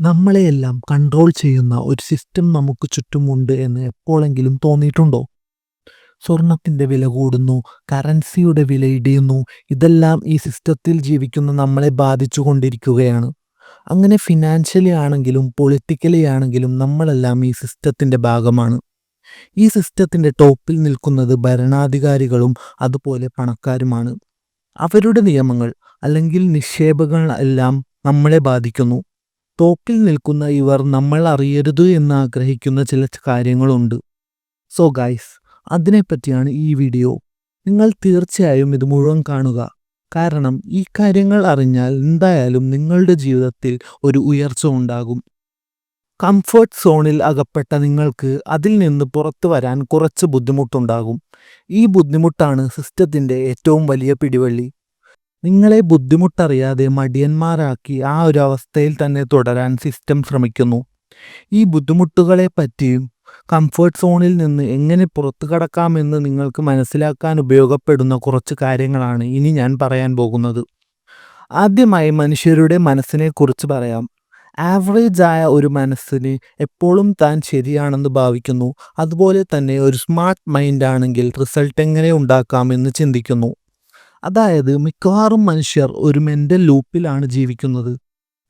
നമ്മളെയെല്ലാം control ചെയ്യുന്ന ഒരു system നമുക്ക് ചുറ്റുമുണ്ട് എന്ന് എപ്പോഴെങ്കിലും തോന്നിയിട്ടുണ്ടോ? സ്വർണത്തിന്റെ വില കൂടുന്നു കറൻസിയുടെ വില ഇടിയുന്നു ഇതെല്ലാം ഈ സിസ്റ്റത്തിൽ ജീവിക്കുന്ന നമ്മളെ ബാധിച്ചു കൊണ്ടിരിക്കുകയാണ്. അങ്ങനെ ഫിനാൻഷ്യലി ആണെങ്കിലും പൊളിറ്റിക്കലി ആണെങ്കിലും നമ്മളെല്ലാം ഈ സിസ്റ്റത്തിന്റെ ഭാഗമാണ്. ഈ സിസ്റ്റത്തിന്റെ ടോപ്പിൽ നിൽക്കുന്നത് ഭരണാധികാരികളും അതുപോലെ പണക്കാരുമാണ്. അവരുടെ നിയമങ്ങൾ അല്ലെങ്കിൽ നിക്ഷേപങ്ങൾ എല്ലാം നമ്മളെ ബാധിക്കുന്നു. ടോപ്പിൽ നിൽക്കുന്ന ഇവർ നമ്മൾ അറിയരുത് എന്ന് ആഗ്രഹിക്കുന്ന ചില കാര്യങ്ങളുണ്ട്. സോ ഗൈസ് അതിനെപ്പറ്റിയാണ് ഈ വീഡിയോ നിങ്ങൾ തീർച്ചയായും ഇത് മുഴുവൻ കാണുക. കാരണം ഈ കാര്യങ്ങൾ അറിഞ്ഞാൽ എന്തായാലും നിങ്ങളുടെ ജീവിതത്തിൽ ഒരു ഉയർച്ച ഉണ്ടാകും. കംഫർട്ട് സോണിൽ അകപ്പെട്ട നിങ്ങൾക്ക് അതിൽ നിന്ന് പുറത്തു വരാൻ കുറച്ച് ബുദ്ധിമുട്ടുണ്ടാകും. ഈ ബുദ്ധിമുട്ടാണ് സിസ്റ്റത്തിന്റെ ഏറ്റവും വലിയ പിടിവള്ളി. നിങ്ങളെ ബുദ്ധിമുട്ടറിയാതെ മടിയന്മാരാക്കി ആ ഒരു അവസ്ഥയിൽ തന്നെ തുടരാൻ സിസ്റ്റം ശ്രമിക്കുന്നു. ഈ ബുദ്ധിമുട്ടുകളെ പറ്റിയും കംഫർട്ട് സോണിൽ നിന്ന് എങ്ങനെ പുറത്തു കടക്കാമെന്ന് നിങ്ങൾക്ക് മനസ്സിലാക്കാൻ ഉപയോഗപ്പെടുന്ന കുറച്ച് കാര്യങ്ങളാണ് ഇനി ഞാൻ പറയാൻ പോകുന്നത്. ആദ്യമായി മനുഷ്യരുടെ മനസ്സിനെക്കുറിച്ച് പറയാം. ആവറേജ് ആയ ഒരു മനസ്സിന് എപ്പോഴും താൻ ശരിയാണെന്ന് ഭാവിക്കുന്നു. അതുപോലെ തന്നെ ഒരു സ്മാർട്ട് മൈൻഡ് ആണെങ്കിൽ റിസൾട്ട് എങ്ങനെ ഉണ്ടാക്കാമെന്ന് ചിന്തിക്കുന്നു. അതായത് മിക്കവാറും മനുഷ്യർ ഒരു മെന്റൽ ലൂപ്പിലാണ് ജീവിക്കുന്നത്.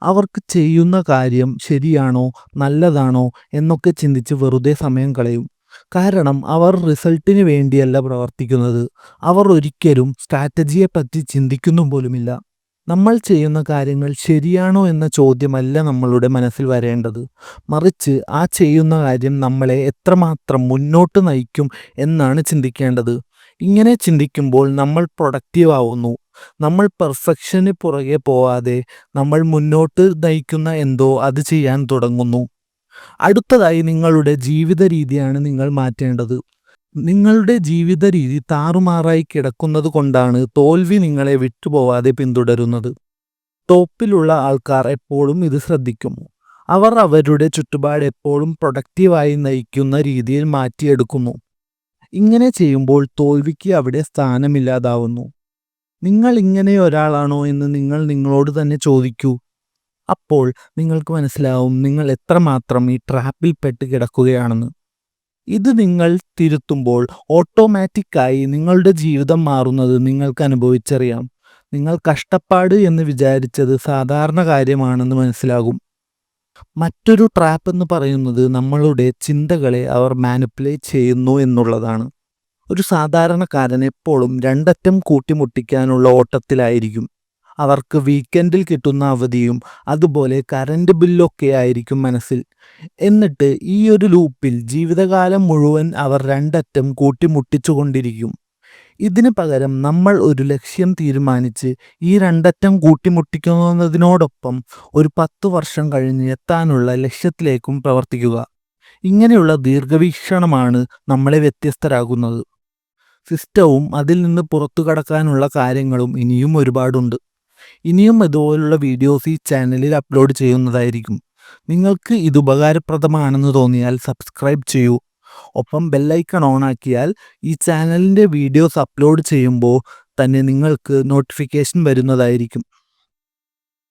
അവർക്ക് ചെയ്യുന്ന കാര്യം ശരിയാണോ നല്ലതാണോ എന്നൊക്കെ ചിന്തിച്ച് വെറുതെ സമയം കളയും. കാരണം അവർ റിസൾട്ടിന് വേണ്ടിയല്ല പ്രവർത്തിക്കുന്നത്. അവർ ഒരിക്കലും സ്ട്രാറ്റജിയെപ്പറ്റി ചിന്തിക്കുന്നു പോലുമില്ല. നമ്മൾ ചെയ്യുന്ന കാര്യങ്ങൾ ശരിയാണോ എന്ന ചോദ്യമല്ല നമ്മളുടെ മനസ്സിൽ വരേണ്ടത്. മറിച്ച് ആ ചെയ്യുന്ന കാര്യം നമ്മളെ എത്രമാത്രം മുന്നോട്ട് നയിക്കും എന്നാണ് ചിന്തിക്കേണ്ടത്. ഇങ്ങനെ ചിന്തിക്കുമ്പോൾ നമ്മൾ പ്രൊഡക്റ്റീവ് ആവുന്നു. നമ്മൾ പെർഫെക്ഷന് പുറകെ പോവാതെ നമ്മൾ മുന്നോട്ട് നയിക്കുന്ന എന്തോ അത് ചെയ്യാൻ തുടങ്ങുന്നു. അടുത്തതായി നിങ്ങളുടെ ജീവിത രീതിയാണ് നിങ്ങൾ മാറ്റേണ്ടത്. നിങ്ങളുടെ ജീവിത രീതി താറുമാറായി കിടക്കുന്നത് കൊണ്ടാണ് തോൽവി നിങ്ങളെ വിട്ടുപോവാതെ പിന്തുടരുന്നത്. ടോപ്പിലുള്ള ആൾക്കാർ എപ്പോഴും ഇത് ശ്രദ്ധിക്കും അവർ അവരുടെ ചുറ്റുപാട് എപ്പോഴും പ്രൊഡക്റ്റീവായി നയിക്കുന്ന രീതിയിൽ മാറ്റിയെടുക്കുന്നു. ഇങ്ങനെ ചെയ്യുമ്പോൾ തോൽവിക്ക് അവിടെ സ്ഥാനമില്ലാതാവുന്നു. നിങ്ങൾ ഇങ്ങനെ ഒരാളാണോ എന്ന് നിങ്ങൾ നിങ്ങളോട് തന്നെ ചോദിക്കൂ. അപ്പോൾ നിങ്ങൾക്ക് മനസ്സിലാവും നിങ്ങൾ എത്രമാത്രം ഈ ട്രാപ്പിൽ പെട്ട് കിടക്കുകയാണെന്ന്. ഇത് നിങ്ങൾ തിരുത്തുമ്പോൾ ഓട്ടോമാറ്റിക്കായി നിങ്ങളുടെ ജീവിതം മാറുന്നത് നിങ്ങൾക്ക് അനുഭവിച്ചറിയാം. നിങ്ങൾ കഷ്ടപ്പാട് എന്ന് വിചാരിച്ചത് സാധാരണ കാര്യമാണെന്ന് മനസ്സിലാകും. മറ്റൊരു ട്രാപ്പ് എന്ന് പറയുന്നത് നമ്മളുടെ ചിന്തകളെ അവർ മാനിപ്പുലേറ്റ് ചെയ്യുന്നു എന്നുള്ളതാണ്. ഒരു സാധാരണക്കാരൻ എപ്പോഴും രണ്ടറ്റം കൂട്ടിമുട്ടിക്കാനുള്ള ഓട്ടത്തിലായിരിക്കും. അവർക്ക് വീക്കെൻഡിൽ കിട്ടുന്ന അവധിയും അതുപോലെ കറണ്ട് ബില്ലൊക്കെ ആയിരിക്കും മനസ്സിൽ. എന്നിട്ട് ഈ ഒരു ലൂപ്പിൽ ജീവിതകാലം മുഴുവൻ അവർ രണ്ടറ്റം കൂട്ടിമുട്ടിച്ചുകൊണ്ടിരിക്കും ഇതിന് പകരം നമ്മൾ ഒരു ലക്ഷ്യം തീരുമാനിച്ച് ഈ രണ്ടറ്റം കൂട്ടിമുട്ടിക്കുന്നതിനോടൊപ്പം ഒരു പത്ത് വർഷം കഴിഞ്ഞ് എത്താനുള്ള ലക്ഷ്യത്തിലേക്കും പ്രവർത്തിക്കുക. ഇങ്ങനെയുള്ള ദീർഘവീക്ഷണമാണ് നമ്മളെ വ്യത്യസ്തരാകുന്നത് സിസ്റ്റവും അതിൽ നിന്ന് പുറത്തു കടക്കാനുള്ള കാര്യങ്ങളും ഇനിയും ഒരുപാടുണ്ട്. ഇനിയും ഇതുപോലുള്ള വീഡിയോസ് ഈ ചാനലിൽ അപ്ലോഡ് ചെയ്യുന്നതായിരിക്കും. നിങ്ങൾക്ക് ഇത് ഉപകാരപ്രദമാണെന്ന് തോന്നിയാൽ സബ്സ്ക്രൈബ് ചെയ്യൂ. ഒപ്പം ബെല്ലൈക്കൺ ഓൺ ആക്കിയാൽ ഈ ചാനലിന്റെ വീഡിയോസ് അപ്ലോഡ് ചെയ്യുമ്പോൾ തന്നെ നിങ്ങൾക്ക് നോട്ടിഫിക്കേഷൻ വരുന്നതായിരിക്കും.